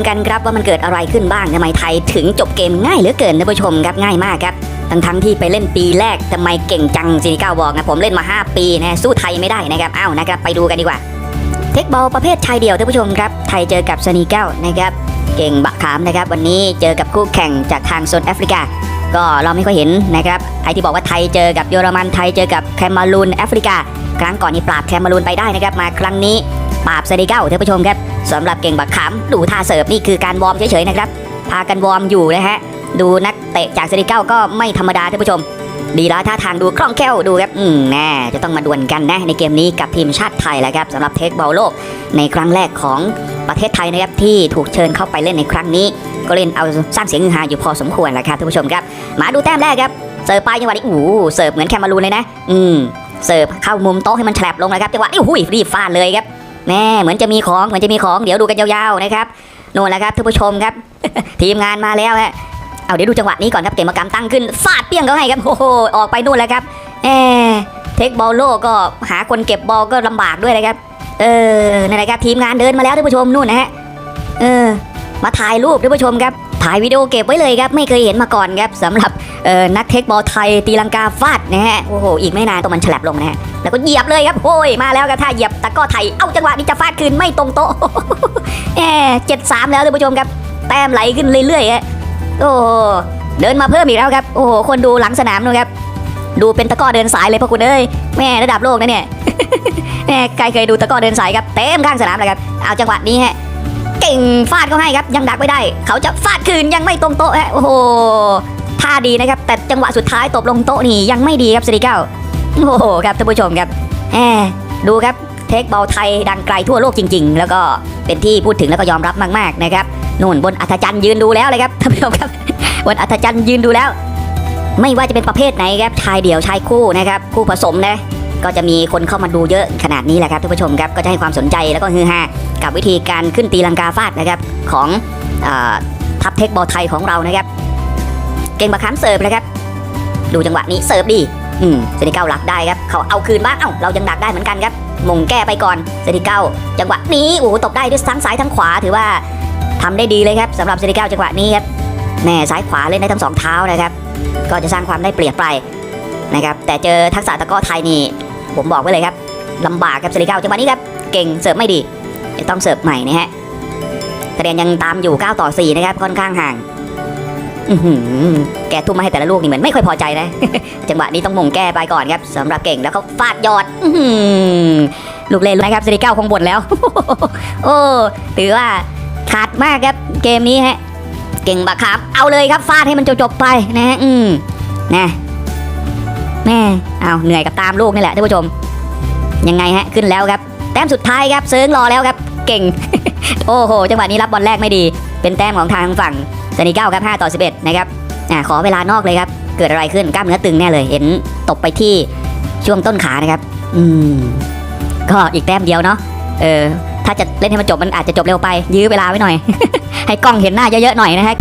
กันครับว่ามันเกิดอะไรขึ้นบ้างทำไมไทยถึงจบเกมง่ายเหลือเกินท่านผู้ชมครับง่ายมากครับทั้งทั้งที่ไปเล่นปีแรกทำไมเก่งจังซีนิก้าบอกนะผมเล่นมา 5 ปีนะสู้ไทยไม่ได้นะครับอ้าวนะครับไปดูกันดีกว่า เทคบอลประเภทชายเดี่ยวท่านผู้ชมครับไทยเจอกับซนีเก้านะครับเก่งบะขามนะครับวันนี้เจอกับคู่แข่งจากทางโซนแอฟริกา ก็เราไม่ค่อยเห็นนะครับไอที่บอกว่าไทยเจอกับเยอรมันไทยเจอกับแคมารูนแอฟริกา ครั้งก่อนนี่ปราบแคมารูนไปได้นะครับมาครั้งนี้ปราบซนีเก้าท่านผู้ชมครับ สำหรับเก่งบะขามดูท่าเสิร์ฟนี่คือการวอร์มเฉยๆนะครับ พากันวอร์มอยู่นะฮะ ดูนักเตะจากเซนีเก้าก็ไม่ธรรมดาท่านผู้ชม ดีแล้วท่าทางดูคล่องแคล่วดูครับ อืมแน่จะต้องมาดวลกันนะในเกมนี้กับทีมชาติไทยแหละครับสำหรับเทคบอลโลก ในครั้งแรกของประเทศไทยนะครับที่ถูกเชิญเข้าไปเล่นในครั้งนี้ ก็เล่นเอาสร้างเสียงฮือฮาอยู่พอสมควรแหละครับท่านผู้ชมครับ มาดูแต้มแรกครับเสิร์ฟไปจังหวะนี้โอ้เสิร์ฟเหมือนแคมารูนเลยนะ อืมเสิร์ฟเข้ามุมโต๊ะให้มันแฉลบลงนะครับจังหวะนี้โอ้โหรีบฟาดเลยครับ แม่เหมือนจะมีของเหมือนจะมีของเดี๋ยวดูกันยาวๆนะครับนู่นแหละครับท่านผู้ชมครับ ทีมงานมาแล้วฮะเอาเดี๋ยวดูจังหวะนี้ก่อนครับเกมกรรมตั้งขึ้นฟาดเปี้ยงเขาให้ครับโอ้โหออกไปนู่นแล้วครับแอเทคบอลโลก็หาคนเก็บบอลก็ลำบากด้วยนะครับ เออนั่นแหละครับทีมงานเดินมาแล้วท่านผู้ชมนู่นนะฮะเออมาถ่ายรูปท่านผู้ชมครับ ถ่ายวิดีโอเก็บไว้เลยครับ ไม่เคยเห็นมาก่อนครับสำหรับนักเทคบอลไทยตีลังกาฟาดนะฮะโอ้โหอีกไม่นานตัวมันฉลับลงนะฮะแล้วก็เหยียบเลยครับโอ้ยมาแล้วครับท่าเหยียบตะก้อไทยเอ้าจังหวะนี้จะฟาดคืนไม่ตรงโต๊ะแหมเจ็ดสามแล้วท่านผู้ชมครับ แต้มไหลขึ้นเรื่อยๆฮะโอ้โหเดินมาเพิ่มอีกแล้วครับโอ้โหคนดูหลังสนามนู่นครับดูเป็นตะก้อเดินสายเลยพวกคุณเอ้ยแม่ระดับโลกนะเนี่ยแน่ใครเคยดูตะก้อเดินสายครับเต็มข้างสนามเลยครับเอาจังหวะนี้ฮะ เก่งฟาดเขาให้ครับ ยังดักไม่ได้ เขาจะฟาดคืนยังไม่ตรงโต๊ะฮะโอ้โหท่าดีนะครับ แต่จังหวะสุดท้ายตบลงโต๊ะนี่ยังไม่ดีครับสิริเก้าโอ้โหครับท่านผู้ชมครับแหมดูครับเทคบอลไทยดังไกลทั่วโลกจริง ๆ แล้วก็เป็นที่พูดถึงแล้วก็ยอมรับมากๆนะครับนู่นบนอัธจันทร์ยืนดูแล้วเลยครับท่านผู้ชมครับบนอัธจันทร์ยืนดูแล้ว ไม่ว่าจะเป็นประเภทไหนครับชายเดี่ยวชายคู่นะครับคู่ผสมนะ ก็จะมีคนเข้ามาดูเยอะขนาดนี้แหละครับท่านผู้ชมครับก็จะให้ความสนใจแล้วก็ฮือฮากับวิธีการขึ้นตีลังกาฟาดนะครับของอทัพเทคบอลไทยของเรานะครับ เก่งบักขามเสิร์ฟนะครับ ดูจังหวะนี้เสิร์ฟดีอืมเซนิเก้าหลักได้ครับเขาเอาคืนบ้างเอ้าเรายังดักได้เหมือนกันครับมงแก้ไปก่อนเซนิเก้าจังหวะนี้โอ้โหตบได้ด้วยทั้งซ้ายทั้งขวาถือว่าทำได้ดีเลยครับสำหรับเซนิเก้าจังหวะนี้ครับแม่ซ้ายขวาเล่นได้ทั้งสองเท้านะครับ ก็จะสร้างความได้เปรียบไปนะครับแต่เจอทักษะตะก้อไทยนี่ ผมบอกไว้เลยครับลำบากครับเซริเก้าจังหวะนี้ครับเก่งเสิร์ฟไม่ดีจะต้องเสิร์ฟใหม่นะฮะคะแนนยังตามอยู่ 9 ต่อ 4 นะครับ ค่อนข้างห่างแกทุ่มมาให้แต่ละลูกนี่เหมือนไม่ค่อยพอใจนะ จังหวะนี้ต้องมงแก้ไปก่อนครับสำหรับเก่งแล้วเขาฟาดยอดลูกเล่นนะครับเซริเก้าคงบ่นแล้ว โอ้ถือว่าขาดมากครับเกมนี้ฮะ เก่งบักครับเอาเลยครับฟาดให้มันจบๆไปนะฮะอืมนะ แม่เอาเหนื่อยกับตามลูกนี่แหละท่านผู้ชม ยังไงฮะขึ้นแล้วครับ แต้มสุดท้ายครับเซิร์งรอแล้วครับ เก่ง โอ้โห จังหวะนี้รับบอลแรกไม่ดี เป็นแต้มของทางฝั่งซานิเก้าครับ5ต่อ 11 นะครับอ่าขอเวลานอกเลยครับ เกิดอะไรขึ้นกล้ามเนื้อตึงแน่เลย เห็นตบไปที่ช่วงต้นขานะครับ อืม ก็อีกแต้มเดียวเนาะเออถ้าจะเล่นให้มันจบมันอาจจะจบเร็วไป ยื้อเวลาไว้หน่อย ให้กล้องเห็นหน้าเยอะๆหน่อยนะฮะ